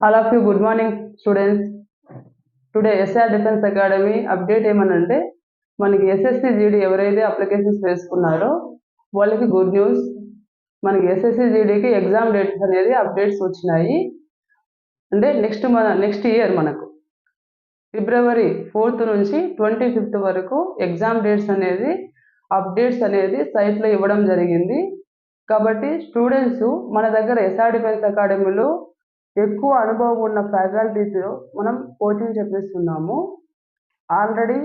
All of you good morning students today SR defence academy update ఏమనంటే మనకి SSC GD ఎవరైతే applications వేసుకున్నారో వాళ్ళకి గుడ్ న్యూస్ మనకి ఎస్ఎస్సి జీడీకి ఎగ్జామ్ డేట్స్ అనేది అప్డేట్స్ వచ్చినాయి. అంటే నెక్స్ట్ మన నెక్స్ట్ ఇయర్ మనకు. ఫిబ్రవరి ఫోర్త్ నుంచి ట్వంటీ ఫిఫ్త్ వరకు ఎగ్జామ్ డేట్స్ అనేది అప్డేట్స్ అనేది సైట్లో ఇవ్వడం జరిగింది. కాబట్టి స్టూడెంట్స్ మన దగ్గర ఎస్ఆర్ డిఫెన్స్ అకాడమీలో ఎక్కువ అనుభవం ఉన్న ఫ్యాకల్టీతో మనం కోచింగ్ చెప్పిస్తున్నాము. ఆల్రెడీ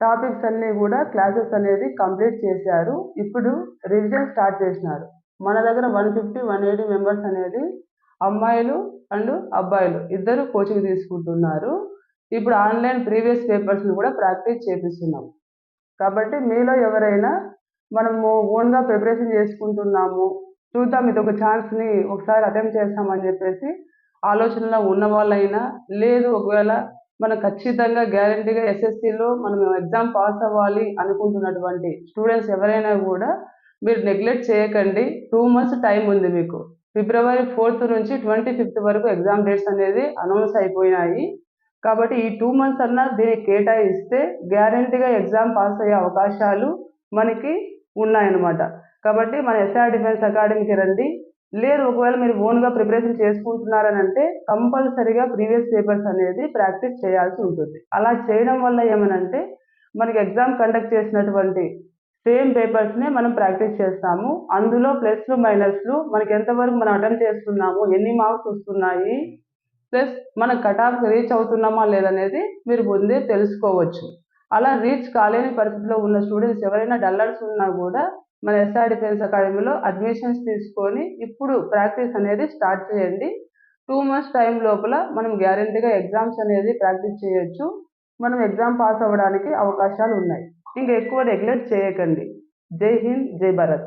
టాపిక్స్ అన్నీ కూడా క్లాసెస్ అనేది కంప్లీట్ చేశారు. ఇప్పుడు రివిజన్ స్టార్ట్ చేసినారు. మన దగ్గర one fifty one eighty members అనేది అమ్మాయిలు అండ్ అబ్బాయిలు ఇద్దరు కోచింగ్ తీసుకుంటున్నారు. ఇప్పుడు ఆన్లైన్ ప్రీవియస్ పేపర్స్ని కూడా ప్రాక్టీస్ చేపిస్తున్నాం. కాబట్టి మీలో ఎవరైనా మనము ఓన్గా ప్రిపరేషన్ చేసుకుంటున్నాము చూద్దాం ఇది ఒక ఛాన్స్ని ఒకసారి అటెంప్ట్ చేస్తామని చెప్పేసి ఆలోచనలో ఉన్న వాళ్ళైనా లేదు ఒకవేళ మనం ఖచ్చితంగా గ్యారంటీగా ఎస్ఎస్సిలో మనం ఎగ్జామ్ పాస్ అవ్వాలి అనుకుంటున్నటువంటి స్టూడెంట్స్ ఎవరైనా కూడా మీరు నెగ్లెక్ట్ చేయకండి. టూ మంత్స్ టైం ఉంది మీకు. ఫిబ్రవరి ఫోర్త్ నుంచి ట్వంటీ ఫిఫ్త్ వరకు ఎగ్జామ్ డేట్స్ అనేది అనౌన్స్ అయిపోయినాయి. కాబట్టి ఈ టూ మంత్స్ అన్నా దీనికి కేటాయిస్తే గ్యారంటీగా ఎగ్జామ్ పాస్ అయ్యే అవకాశాలు మనకి ఉన్నాయన్నమాట. కాబట్టి మన ఎస్ఆర్ డిఫెన్స్ అకాడమీకి రండి. లేదు ఒకవేళ మీరు ఓన్గా ప్రిపరేషన్ చేసుకుంటున్నారని అంటే కంపల్సరీగా ప్రీవియస్ పేపర్స్ అనేది ప్రాక్టీస్ చేయాల్సి ఉంటుంది. అలా చేయడం వల్ల ఏమనంటే మనకి ఎగ్జామ్ కండక్ట్ చేసినటువంటి సేమ్ పేపర్స్నే మనం ప్రాక్టీస్ చేస్తాము. అందులో ప్లస్లు మైనస్లు మనకి ఎంతవరకు మనం అటెంప్ట్ చేస్తున్నాము ఎన్ని మార్క్స్ వస్తున్నాయి ప్లస్ మనం కటాఫ్ రీచ్ అవుతున్నామా లేదనేది మీరు ముందే తెలుసుకోవచ్చు. అలా రీచ్ కాలేని పరిస్థితిలో ఉన్న స్టూడెంట్స్ ఎవరైనా డల్లర్స్ ఉన్నా కూడా మన ఎస్ఆర్ డిఫెన్స్ అకాడమీలో అడ్మిషన్స్ తీసుకొని ఇప్పుడు ప్రాక్టీస్ అనేది స్టార్ట్ చేయండి. టూ మంత్స్ టైం లోపల మనం గ్యారంటీగా ఎగ్జామ్స్ అనేది ప్రాక్టీస్ చేయొచ్చు. మనం ఎగ్జామ్ పాస్ అవ్వడానికి అవకాశాలు ఉన్నాయి. ఇంకా ఎక్కువ నెగ్లెక్ట్ చేయకండి. జై హింద్ జై భారత్.